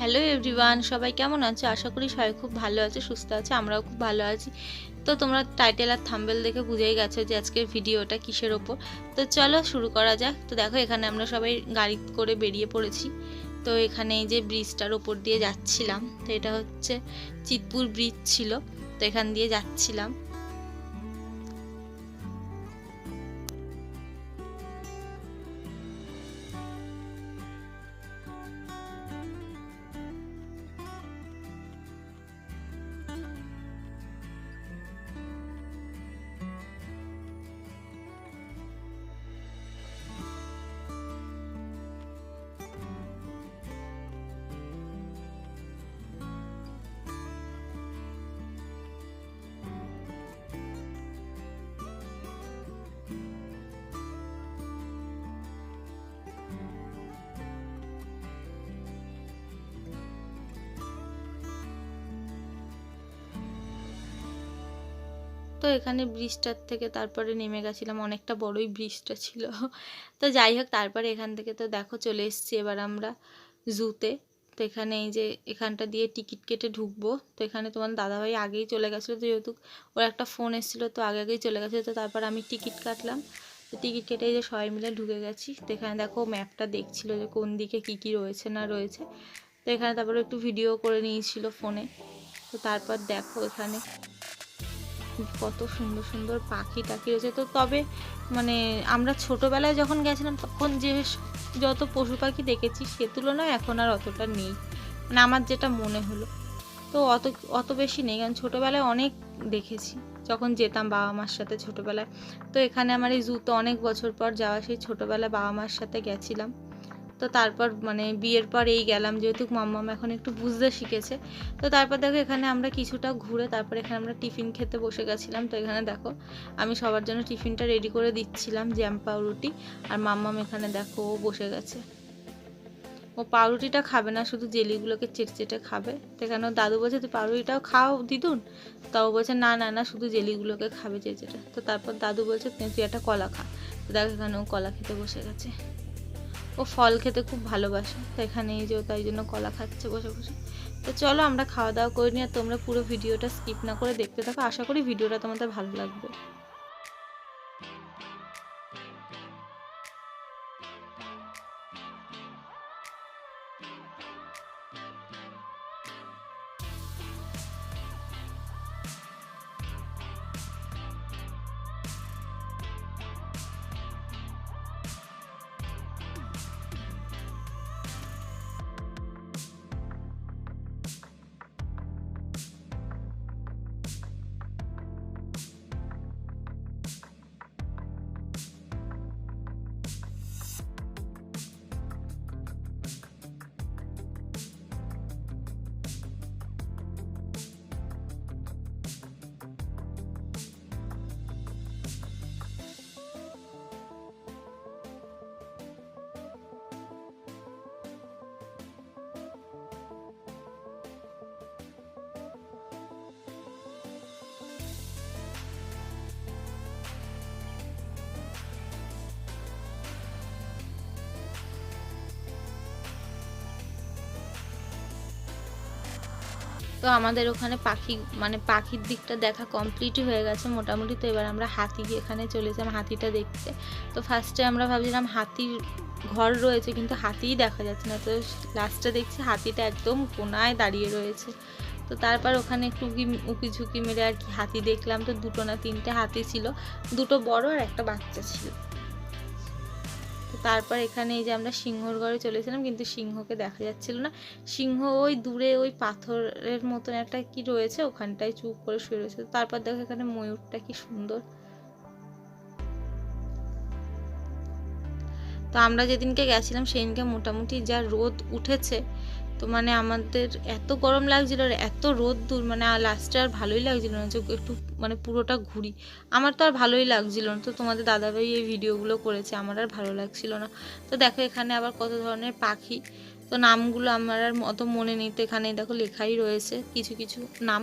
Hello everyone সবাই কেমন আছে? আশা করি সবাই খুব ভালো আছে, সুস্থ আছে, আমরাও খুব ভালো আছি। তো তোমরা টাইটেল আর থাম্বেল দেখে বুঝেই গেছো যে আজকের ভিডিওটা কিসের ওপর। তো চলো শুরু করা যাক। তো দেখো, এখানে আমরা সবাই গাড়ি করে বেরিয়ে পড়েছি। তো এখানে এই যে ব্রিজটার ওপর দিয়ে যাচ্ছিলাম। তো এটা হচ্ছে চিতপুর ব্রিজ ছিল। তো এখান দিয়ে যাচ্ছিলাম। তো এখানে ব্রিজটার থেকে তারপরে নেমে গেছিলাম, অনেকটা বড়ই ব্রিজটা ছিল। তো যাই হোক, তারপরে এখান থেকে তো দেখো চলে এসেছি এবার আমরা জুতে। তো এখানে এই যে এখানটা দিয়ে টিকিট কেটে ঢুকবো। তো এখানে তোমার দাদাভাই আগেই চলে গেছিল, তো যেহেতু ওর একটা ফোন এসেছিল, তো আগে আগেই চলে গেছিল, তো তারপর আমি টিকিট কাটলাম। তো টিকিট কেটে যে সবাই মিলে ঢুকে গেছি। তো এখানে দেখো ম্যাপটা দেখছিল যে কোন দিকে কী কী রয়েছে না রয়েছে। তো এখানে তারপরে একটু ভিডিও করে নিয়েছিল ফোনে। তো তারপর দেখো এখানে কত সুন্দর সুন্দর পাখি টাখি রয়েছে। তো তবে মানে আমরা ছোটোবেলায় যখন গেছিলাম, তখন যে যত পশু পাখি দেখেছি, সে তুলনায় এখন আর অতটা নেই। মানে আমার যেটা মনে হলো। তো অত অত বেশি নেই। কারণ ছোটোবেলায় অনেক দেখেছি। যখন যেতাম বাবা মার সাথে ছোটোবেলায়। তো এখানে আমার এই জুতো অনেক বছর পর যাওয়া, সেই ছোটোবেলায় বাবা মার সাথে গেছিলাম। তো তারপর মানে বিয়ের পর এই গেলাম, যেহেতু মাম্মাম এখন একটু বুঝতে শিখেছে। তো তারপর দেখো এখানে আমরা কিছুটা ঘুরে তারপর এখানে আমরা টিফিন খেতে বসে গেছিলাম। তো এখানে দেখো আমি সবার জন্য টিফিনটা রেডি করে দিচ্ছিলাম, জ্যাম পাউরুটি। আর মাম্মাম এখানে দেখো ও বসে গেছে। ও পাউরুটিটা খাবে না, শুধু জেলিগুলোকে চেটে চেটে খাবে। তো ওর দাদু বলছে, তুই পাউরুটিটাও খাও দিদুন? তাও বলছে, না না না, শুধু জেলিগুলোকে খাবে চেটে চেটে। তো তারপর দাদু বলছে, তুই একটা কলা খা। তো দেখো এখানে ও কলা খেতে বসে গেছে। ও ফল খেতে খুব ভালোবাসে, তো এখানে এই যে ও তাই জন্য কলা খাচ্ছে বসে বসে। তো চলো আমরা খাওয়া দাওয়া করে নিয়ে তোমরা পুরো ভিডিওটা স্কিপ না করে দেখতে থাকো। আশা করি ভিডিওটা তোমাদের ভালো লাগবে। আমাদের ওখানে পাখি মানে পাখির দিকটা দেখা কমপ্লিটই হয়ে গেছে মোটামুটি। তো এবার আমরা হাতি এখানে চলে এসেছিলাম হাতিটা দেখতে। তো ফার্স্টে আমরা ভাবছিলাম হাতির ঘর রয়েছে কিন্তু হাতিই দেখা যাচ্ছে না। তো লাস্টে দেখছি হাতিটা একদম কোনায় দাঁড়িয়ে রয়েছে। তো তারপর ওখানে একটু উকি ঝুঁকি মেরে আর কি হাতি দেখলাম। তো দুটো না তিনটে হাতি ছিল। দুটো বড় আর একটা বাচ্চা ছিল। তারপর এখানে এই যে আমরা সিংহর ঘরে চলেছিলাম, কিন্তু সিংহকে দেখা যাচ্ছিল না। সিংহ ওই দূরে ওই পাথরের মতন একটা কি রয়েছে, ওখানটায় চুপ করে শুয়ে রয়েছে। তারপর দেখো এখানে ময়ূরটা কি সুন্দর। তো আমরা যেদিনকে গেছিলাম, সেদিনকে মোটামুটি যা রোদ উঠেছে তো মানে আমাদের এত গরম লাগছিল আর এত রোদ দূর মানে লাস্টে আর ভালোই লাগছিল না যে একটু মানে পুরোটা ঘুরি। আমার তো আর ভালোই লাগছিল না। তো তোমাদের দাদাভাই এই ভিডিওগুলো করেছে, আমার আর ভালো লাগছিল না। তো দেখো এখানে আবার কত ধরনের পাখি। তো নামগুলো আমার আর অত মনে নেই। তো এখানে দেখো লেখাই রয়েছে, কিছু কিছু নাম।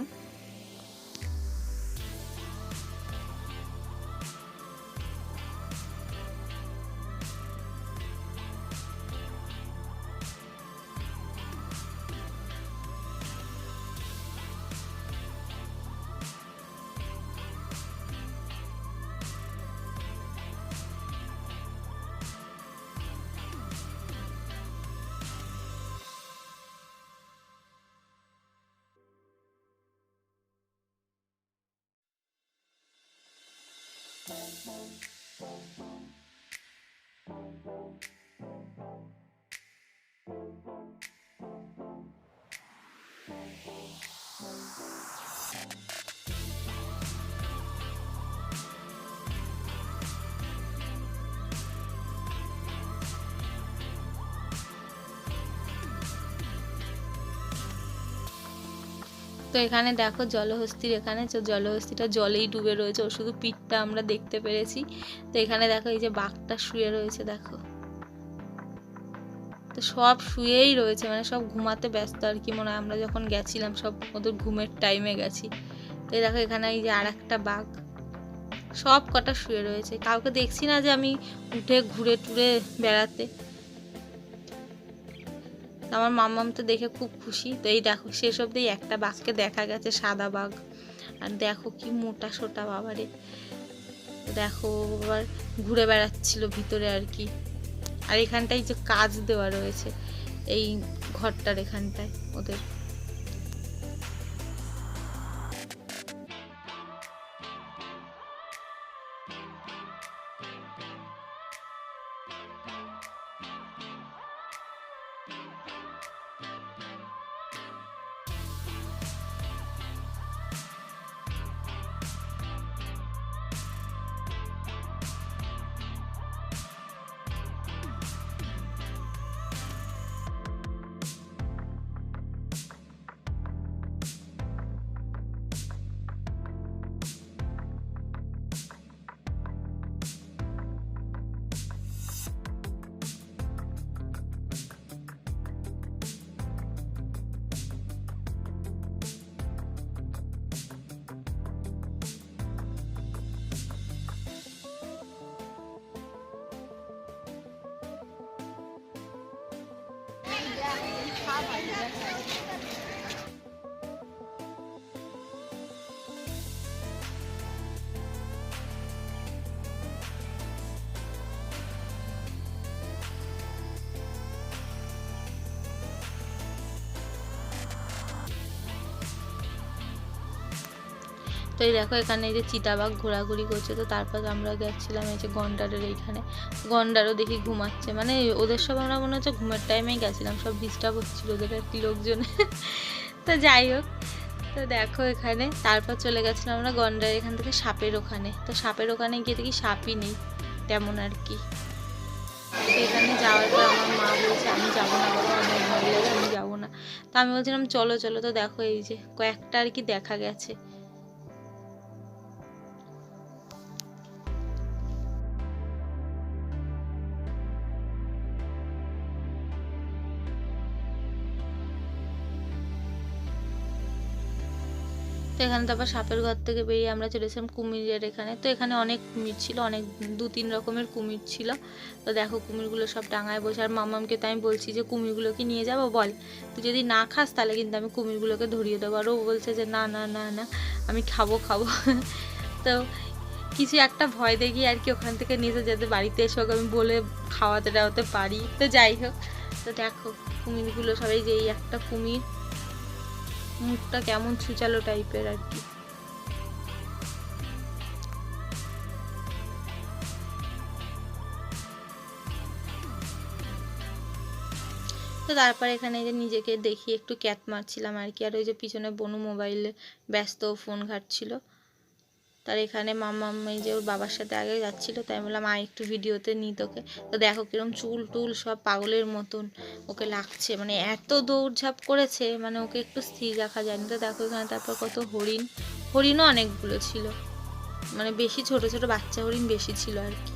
bum, bum, bum, bum. তো এখানে দেখো জলহস্তির এখানে, তো জলহস্তিটা জলেই ডুবে রয়েছে ও শুধু পিঠটা আমরা দেখতে পেরেছি। তো এখানে দেখো এই যে বাঘটা শুয়ে রয়েছে, দেখো। তো সব শুয়েই রয়েছে মানে সব ঘুমাতে ব্যস্ত আর কি, মনে হয় আমরা যখন গেছিলাম, সব ওদের ঘুমের টাইমে গেছি। তো দেখো এখানে এই যে আর একটা বাঘ, সব কটা শুয়ে রয়েছে। কাউকে দেখছি না যে আমি উঠে ঘুরে টুরে বেড়াতে। আমার মাম্মাম তো দেখে খুব খুশি। তো এই দেখো, শেষ অব্দি একটা বাঘকে দেখা গেছে, সাদা বাঘ। আর দেখো কি মোটা সোটা বাবারে। দেখো আবার ঘুরে বেড়াচ্ছিল ভিতরে আর কি। আর এখানটায় যে কাজ দেওয়া রয়েছে, এই ঘরটার এখানটায় ওদের। 他买的 তো এই দেখো এখানে এই যে চিতাবাঘ ঘোরাঘুরি করছে, তো তারপর আমরা গেছিলাম এই যে গন্ডারের এইখানে। গন্ডারও দেখি ঘুমাচ্ছে মানে ওদের সব আমরা মনে হচ্ছে ঘুমের টাইমেই গেছিলাম, সব ডিস্টার্ব হচ্ছিল ওদের আর কি লোকজন। তো যাই হোক, তো দেখো এখানে, তারপর চলে গেছিলাম আমরা গন্ডার এখান থেকে সাপের ওখানে। তো সাপের ওখানে গিয়ে দেখি সাপই নেই, তেমন আর কি। এখানে যাওয়ার পর আমার মা বলছে, আমি যাব না আমার ভয় লাগে আমি যাব না। তো আমি বলছিলাম, চলো চলো। তো দেখো এই যে কয়েকটা আর কি দেখা গেছে। তো এখানে তারপর সাপের ঘর থেকে বেরিয়ে আমরা চলেছিলাম কুমিরের এখানে। তো এখানে অনেক কুমির ছিল, অনেক দু তিন রকমের কুমির ছিল। তো দেখো কুমিরগুলো সব ডাঙায় বসে। আর মামামকে তো আমি বলছি যে, কুমিরগুলোকে নিয়ে যাব বল। তুই যদি না খাস তাহলে কিন্তু আমি কুমিরগুলোকে ধরিয়ে দেবো। আর ও বলছে যে, না না না না, আমি খাব খাব। তো কিছু একটা ভয় দেখি আর কি ওখান থেকে নিয়ে যাতে বাড়িতে এসে ওকে আমি বলে খাওয়াতে টাওয়াতে পারি। তো যাই হোক, তো দেখো কুমিরগুলো সবাই যে এই একটা কুমির। মুখটা কেমন ছুচালো টাইপের আর কি। তো তারপর এখানে যে নিজেকে দেখি একটু ক্যাট মারছিলাম আর কি। আর ওই যে পিছনে বনু মোবাইলে ব্যস্ত ফোন ঘাটছিল। তার এখানে মামা, এই যে ওর বাবার সাথে আগে যাচ্ছিল, তাই বললাম, আয় একটু ভিডিওতে নিই তোকে। তো দেখো কিরম চুল টুল সব পাগলের মতন ওকে লাগছে। মানে এত দৌড়ঝাঁপ করেছে মানে ওকে একটু স্থির রাখা যায়নি। তো দেখো এখানে তারপর কত হরিণ। হরিণও অনেকগুলো ছিল। মানে বেশি ছোট ছোট বাচ্চা হরিণ বেশি ছিল আর কি।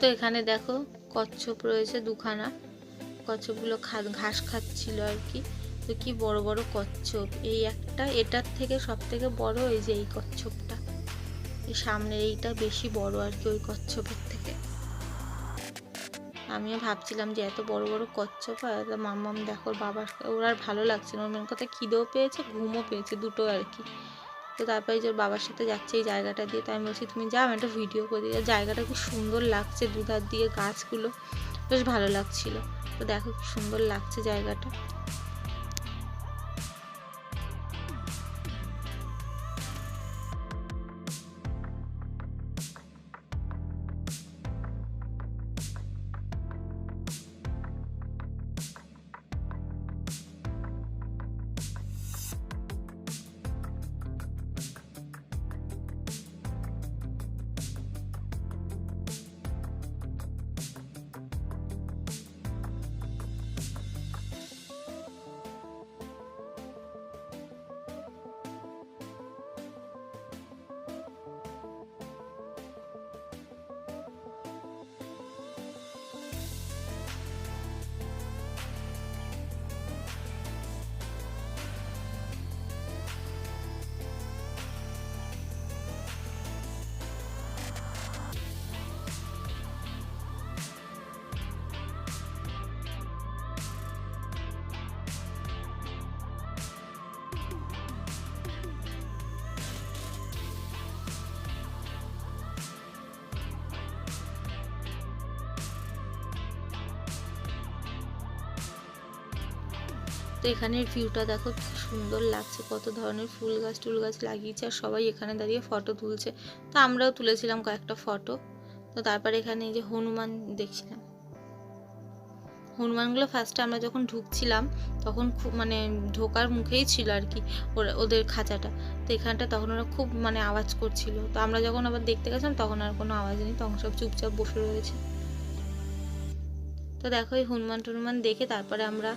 তো এখানে দেখো কচ্ছপ রয়েছে দুখানা। কচ্ছপগুলো খা ঘাস খাচ্ছিল আর কি। তো কি বড় বড় কচ্ছপ। এই একটা, এটার থেকে সব থেকে বড় এই যে এই কচ্ছপটা। এই সামনের এইটা বেশি বড় আর কি ওই কচ্ছপের থেকে। আমিও ভাবছিলাম যে এত বড় বড় কচ্ছপ হয় তো মাম্মাম দেখো বাবার, ওর আর ভালো লাগছে না। ওর মেন কথা খিদেও পেয়েছে, ঘুমও পেয়েছে দুটো আর কি। তো তারপরে যে বাবার সাথে যাচ্ছে এই জায়গাটা দিয়ে, তো আমি বলছি, তুমি যাও, আমি একটা ভিডিও করে দিই। জায়গাটা খুব সুন্দর লাগছে দুধার দিয়ে গাছগুলো বেশ ভালো লাগছিল। তো দেখো, খুব সুন্দর লাগছে জায়গাটা। তো এখানের ভিউটা দেখো সুন্দর লাগছে, কত ধরনের ফুল গাছ, টুল গাছ লাগিয়েছে আর সবাই এখানে দাঁড়িয়ে ফটো তুলছে। তো আমরাও তুলেছিলাম কয়েকটা ফটো তো তারপরে এখানে এই যে হনুমান দেখছিলাম। হনুমানগুলো ফার্স্টে আমরা যখন ঢুকছিলাম, তখন খুব মানে ঢোকার মুখেই ছিল আর কি ওরা, ওদের খাঁচাটা। তো এখানটা তখন ওরা খুব মানে আওয়াজ করছিল। তো আমরা যখন আবার দেখতে গেছিলাম, তখন আর কোনো আওয়াজ নেই তখন সব চুপচাপ বসে রয়েছে। তো দেখো এই হনুমান টনুমান দেখে তারপরে আমরা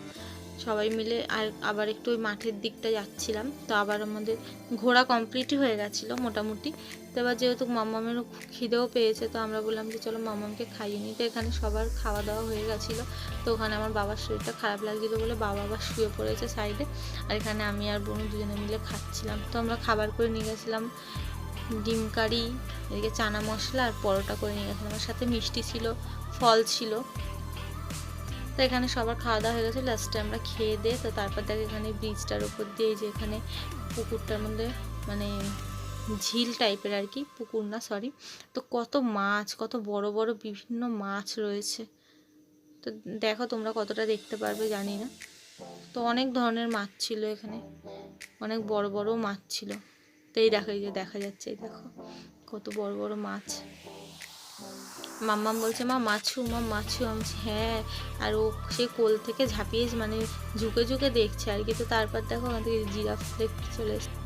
সবাই মিলে আর আবার একটু ওই মাঠের দিকটা যাচ্ছিলাম। তো আবার আমাদের ঘোরা কমপ্লিটই হয়ে গেছিল মোটামুটি। তো এবার যেহেতু মাম্মামেরও খিদেও পেয়েছে, তো আমরা বললাম যে চলো মামামকে খাইয়ে নিই। তো এখানে সবার খাওয়া দাওয়া হয়ে গেছিল। তো ওখানে আমার বাবার শরীরটা খারাপ লাগছিল বলে বাবা আবার শুয়ে পড়েছে সাইডে। আর এখানে আমি আর বোন দুজনে মিলে খাচ্ছিলাম। তো আমরা খাবার করে নিয়ে গেছিলাম ডিম কারি, এদিকে চানা মশলা আর পরোটা করে নিয়ে গেছিলাম। আমার সাথে মিষ্টি ছিল, ফল ছিল। তো এখানে সবার খাওয়া দাওয়া হয়ে গেছে। লাস্টে আমরা খেয়ে দিয়ে তো তারপর দেখ এখানে ব্রিজটার উপর দিয়ে যে এখানে পুকুরটার মধ্যে মানে ঝিল টাইপের আর কি, পুকুর না সরি তো কত মাছ, কত বড় বড় বিভিন্ন মাছ রয়েছে। তো দেখো তোমরা কতটা দেখতে পারবে, জানি না। তো অনেক ধরনের মাছ ছিল এখানে, অনেক বড় বড় মাছ ছিল। তো এই দেখো, এই যে দেখা যাচ্ছে, এই দেখো। কত বড় বড় মাছ। মাম্মাম বলছে, মা, মাছু মা, মাছু। আমি হ্যাঁ। আর ও সে কোল থেকে ঝাঁপিয়ে মানে ঝুঁকে ঝুঁকে দেখছে আর কি। তো তারপর দেখো আমাদের জিরাফ দেখতে চলে এসছে।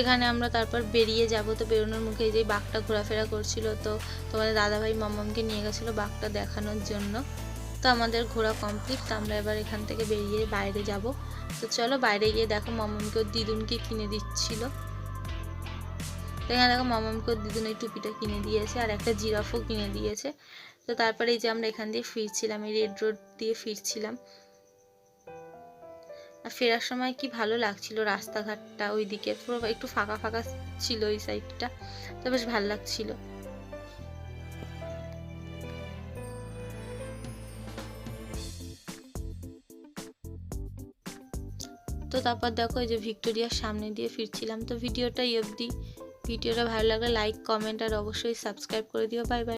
এখানে আমরা তারপর বেরিয়ে যাব। তো বেরোনোর মুখে যে বাঘটা ঘোরাফেরা করছিল, তো তোমাদের দাদাভাই মামামকে নিয়ে গেছিল বাঘটা দেখানোর জন্য। তো আমাদের ঘোরা কমপ্লিট তো আমরা এবার এখান থেকে বেরিয়ে বাইরে যাব। তো চলো বাইরে গিয়ে দেখো মামামকে দিদুনকে কিনে দিচ্ছিল। তো এখানে দেখো মামামকে দিদুন এই টুপিটা কিনে দিয়েছে আর একটা জিরাফও কিনে দিয়েছে। তো তারপরে এই যে আমরা এখান দিয়ে ফিরছিলাম, এই রেড রোড দিয়ে ফিরছিলাম। আর ফেরার সময় কি ভালো লাগছিল রাস্তাঘাটটা ওই দিকে পুরো একটু ফাঁকা ফাঁকা ছিল ওই সাইডটা তো বেশ ভালো লাগছিল। তো তারপর দেখো এই যে ভিক্টোরিয়ার সামনে দিয়ে ফিরছিলাম, তো ভিডিওটা এই অবধি। ভিডিওটা ভালো লাগলে লাইক কমেন্ট আর অবশ্যই সাবস্ক্রাইব করে দিও। Bye bye